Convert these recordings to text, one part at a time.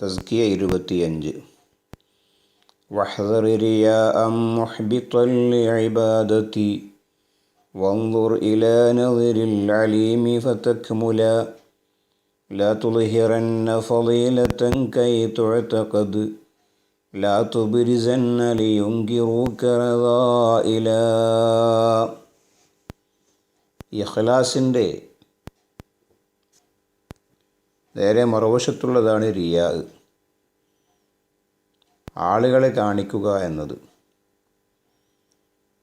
തസ്കിയ ഇരുപത്തിയഞ്ച് واحذر رياء محبطا لعبادتي وانظر إلى نظر العليم فتكملا لا تظهرن فضيلة كي تعتقد لا تبرزن لينكروك رذائلا ഇഖ്ലാസിൻ്റെ നേരെ മറുവശത്തുള്ളതാണ് റിയാ. ആളുകളെ കാണിക്കുക എന്നത്.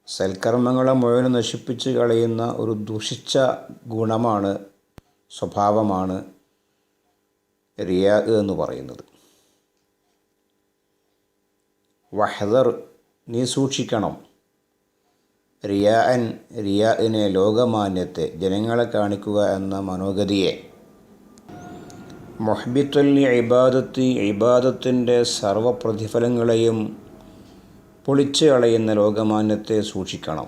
സൽക്കർമ്മങ്ങളെ മുഴുവൻ നശിപ്പിച്ച് കളയുന്ന ഒരു ദുഷിച്ച ഗുണമാണ് സ്വഭാവമാണ് റിയാ എന്ന് പറയുന്നത്. വഹദർ നീ സൂക്ഷിക്കണം. റിയാൻ റിയാഇനെ ലോകമാന്യത്തെ ജനങ്ങളെ കാണിക്കുക എന്ന മനോഗതിയെ മൊഹബിത്തുല്ലി ഇബാദത്തി ഇബാദത്തിന്റെ സർവപ്രതിഫലങ്ങളെയും പൊളിച്ചു കളയുന്ന ലോകമാന്യത്തെ സൂക്ഷിക്കണം.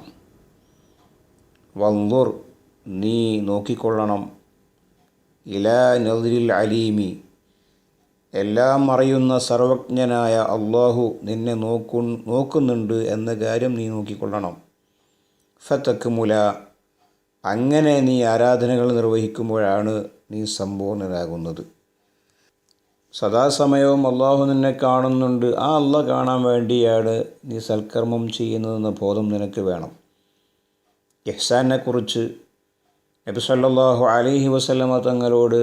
വന്തുർ നീ നോക്കിക്കൊള്ളണം. ഇലാ നദിരിൽ അലീമി. എല്ലാം അറിയുന്ന സർവജ്ഞനായ അള്ളാഹു നിന്നെ നോക്കു നോക്കുന്നുണ്ട് എന്ന കാര്യം നീ നോക്കിക്കൊള്ളണം. ഫത്തക്കുമുല അങ്ങനെ നീ ആരാധനകൾ നിർവഹിക്കുമ്പോഴാണ് നീ സമ്പൂർണനാകുന്നത്. സദാസമയവും അള്ളാഹു നിന്നെ കാണുന്നുണ്ട്. ആ അല്ല കാണാൻ വേണ്ടിയാണ് നീ സൽക്കർമ്മം ചെയ്യുന്നതെന്ന ബോധം നിനക്ക് വേണം. യഹ്സാനെക്കുറിച്ച് നബി സല്ലല്ലാഹു അലൈഹി വസല്ലമ തങ്ങളോട്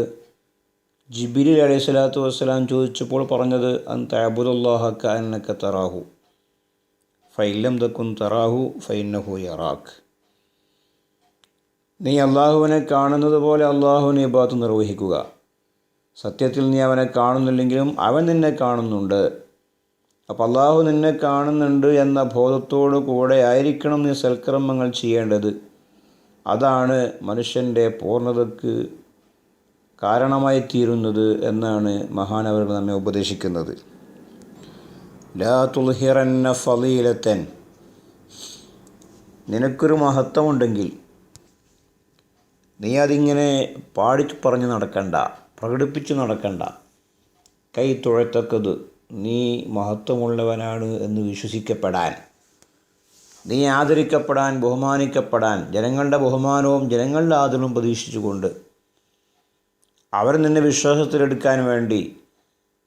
ജിബിലി അലൈഹി സ്വലാത്തു വസ്സലാം ചോദിച്ചപ്പോൾ പറഞ്ഞത് അൻ തഅബുദുല്ലാഹക്ക അന്നക്ക തറാഹു ഫൈലം തക്കും തറാഹു ഫൈനഹു യറാഖ് നീ അള്ളാഹുവിനെ കാണുന്നത് പോലെ അള്ളാഹുവിനെ ഇബാത്ത് നിർവഹിക്കുക. സത്യത്തിൽ നീ അവനെ കാണുന്നില്ലെങ്കിലും അവൻ നിന്നെ കാണുന്നുണ്ട്. അപ്പോൾ അള്ളാഹു നിന്നെ കാണുന്നുണ്ട് എന്ന ബോധത്തോടു കൂടെ ആയിരിക്കണം നീ സൽക്കർമ്മങ്ങൾ ചെയ്യേണ്ടത്. അതാണ് മനുഷ്യന്റെ പൂർണതയ്ക്ക് കാരണമായി തീരുന്നത് എന്നാണ് മഹാനവർ നമ്മെ ഉപദേശിക്കുന്നത്. ലാ തുൽഹിറന്ന ഫലീലത്തൻ നിനക്കൊരു മഹത്വമുണ്ടെങ്കിൽ നീ അതിങ്ങനെ പാടി പറഞ്ഞു നടക്കണ്ട. പ്രകടിപ്പിച്ച് നടക്കണ്ട. കൈ തുഴത്തക്കത് നീ മഹത്വമുള്ളവനാണ് എന്ന് വിശ്വസിക്കപ്പെടാൻ. നീ ആദരിക്കപ്പെടാൻ ബഹുമാനിക്കപ്പെടാൻ ജനങ്ങളുടെ ബഹുമാനവും ജനങ്ങളുടെ ആദരവും പ്രതീക്ഷിച്ചുകൊണ്ട് അവർ നിന്നെ വിശ്വാസത്തിലെടുക്കാൻ വേണ്ടി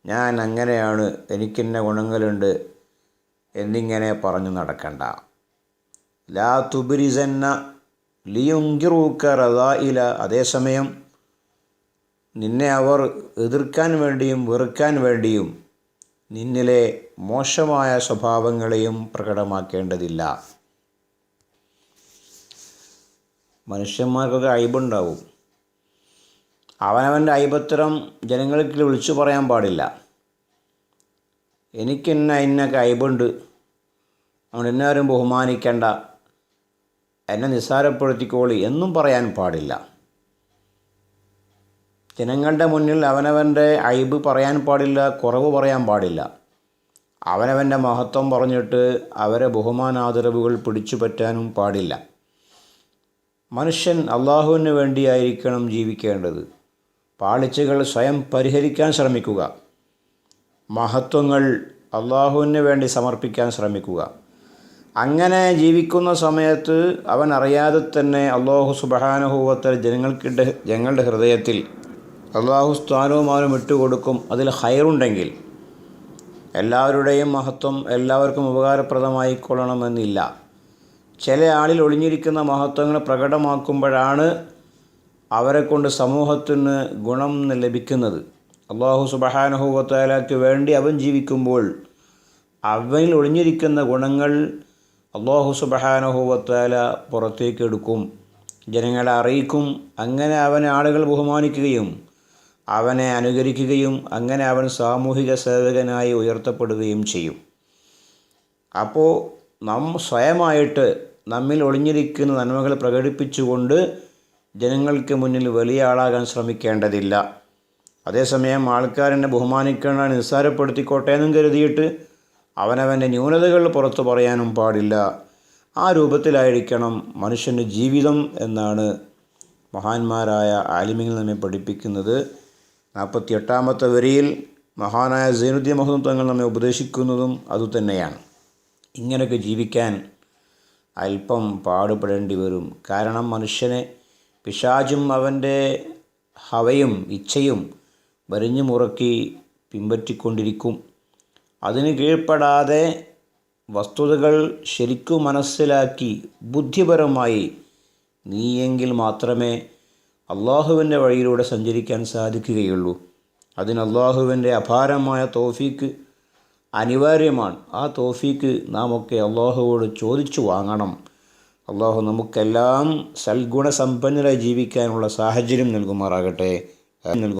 ഞാൻ അങ്ങനെയാണ് എനിക്കെന്നെ ഗുണങ്ങളുണ്ട് എന്നിങ്ങനെ പറഞ്ഞു നടക്കണ്ട. ലാ തുബിരിസന്ന ലിയുങ്കിറൂക്ക ഇല അതേസമയം നിന്നെ അവർ എതിർക്കാൻ വേണ്ടിയും വെറുക്കാൻ വേണ്ടിയും നിന്നിലെ മോശമായ സ്വഭാവങ്ങളെയും പ്രകടമാക്കേണ്ടതില്ല. മനുഷ്യന്മാർക്കൊക്കെ അയബുണ്ടാവും അവനവന്റെ അയബത്തരം ജനങ്ങൾക്ക് വിളിച്ചു പറയാൻ പാടില്ല. എനിക്കെന്ന ഇന്നൊക്കെ അയബുണ്ട് അതുകൊണ്ട് എന്നെ ആരും ബഹുമാനിക്കണ്ട എന്നെ നിസ്സാരപ്പെടുത്തിക്കോളി എന്നും പറയാൻ പാടില്ല. ജനങ്ങളുടെ മുന്നിൽ അവനവന്റെ അയിബ് പറയാൻ പാടില്ല കുറവ് പറയാൻ പാടില്ല. അവനവന്റെ മഹത്വം പറഞ്ഞിട്ട് അവരെ ബഹുമാനാദരവുകൾ പിടിച്ചു പറ്റാനും പാടില്ല. മനുഷ്യൻ അള്ളാഹുവിന് വേണ്ടിയായിരിക്കണം ജീവിക്കേണ്ടത്. പാളിച്ചകൾ സ്വയം പരിഹരിക്കാൻ ശ്രമിക്കുക. മഹത്വങ്ങൾ അള്ളാഹുവിന് വേണ്ടി സമർപ്പിക്കാൻ ശ്രമിക്കുക. അങ്ങനെ ജീവിക്കുന്ന സമയത്ത് അവൻ അറിയാതെ തന്നെ അള്ളാഹു സുബഹാനുഭവത്തിൽ ജനങ്ങൾക്കിടെ ജനങ്ങളുടെ ഹൃദയത്തിൽ അള്ളാഹു സ്ഥാനവുമാനും ഇട്ടുകൊടുക്കും അതിൽ ഹയറുണ്ടെങ്കിൽ എല്ലാവരുടെയും മഹത്വം എല്ലാവർക്കും ഉപകാരപ്രദമായിക്കൊള്ളണമെന്നില്ല. ചില ആളിൽ ഒളിഞ്ഞിരിക്കുന്ന മഹത്വങ്ങൾ പ്രകടമാക്കുമ്പോഴാണ് അവരെ കൊണ്ട് സമൂഹത്തിന് ഗുണം ലഭിക്കുന്നത്. അള്ളാഹു സുബഹാനുഭവത്താലയ്ക്ക് വേണ്ടി അവൻ ജീവിക്കുമ്പോൾ അവനിൽ ഒളിഞ്ഞിരിക്കുന്ന ഗുണങ്ങൾ അള്ളാഹു സുബഹാനുഭവത്താല പുറത്തേക്കെടുക്കും. ജനങ്ങളെ അറിയിക്കും. അങ്ങനെ അവനെ ആളുകൾ ബഹുമാനിക്കുകയും അവനെ അനുകരിക്കുകയും അങ്ങനെ അവൻ സാമൂഹിക സേവകനായി ഉയർത്തപ്പെടുകയും ചെയ്യും. അപ്പോൾ നാം സ്വയമായിട്ട് നമ്മിൽ ഒളിഞ്ഞിരിക്കുന്ന നന്മകൾ പ്രകടിപ്പിച്ചുകൊണ്ട് ജനങ്ങൾക്ക് മുന്നിൽ വലിയ ആളാകാൻ ശ്രമിക്കേണ്ടതില്ല. അതേസമയം ആൾക്കാരെന്നെ ബഹുമാനിക്കേണ്ട നിസ്സാരപ്പെടുത്തിക്കോട്ടെ എന്നും കരുതിയിട്ട് അവനവന്റെ ന്യൂനതകൾ പുറത്തു പറയാനും പാടില്ല. ആ രൂപത്തിലായിരിക്കണം മനുഷ്യന്റെ ജീവിതം എന്നാണ് മഹാന്മാരായ ആലിമികൾ നമ്മെ പഠിപ്പിക്കുന്നത്. നാൽപ്പത്തി എട്ടാമത്തെ വരിയിൽ മഹാനായ സൈനുദ്ദീൻ മുഹമ്മദ് തങ്ങൾ നമ്മെ ഉപദേശിക്കുന്നതും അതുതന്നെയാണ് ഇങ്ങനെയൊക്കെ ജീവിക്കാൻ അല്പം പാടുപെടേണ്ടി വരും. കാരണം മനുഷ്യനെ പിശാചും അവന്റെ ഹവയും ഇച്ഛയും വരിഞ്ഞു മുറക്കി പിൻപറ്റിക്കൊണ്ടിരിക്കും. അതിന് കീഴ്പ്പെടാതെ വസ്തുതകൾ ശരിക്കും മനസ്സിലാക്കി ബുദ്ധിപരമായി നീയെങ്കിൽ മാത്രമേ അള്ളാഹുവിന്റെ വഴിയിലൂടെ സഞ്ചരിക്കാൻ സാധിക്കുകയുള്ളൂ. അതിന് അള്ളാഹുവിന്റെ അപാരമായ തോഫീക്ക് അനിവാര്യമാണ്. ആ തോഫീക്ക് നാം ഒക്കെ അള്ളാഹുവോട് ചോദിച്ചു വാങ്ങണം. അള്ളാഹു നമുക്കെല്ലാം സൽഗുണസമ്പന്നരായി ജീവിക്കാനുള്ള സാഹചര്യം നൽകുമാറാകട്ടെ. നൽകും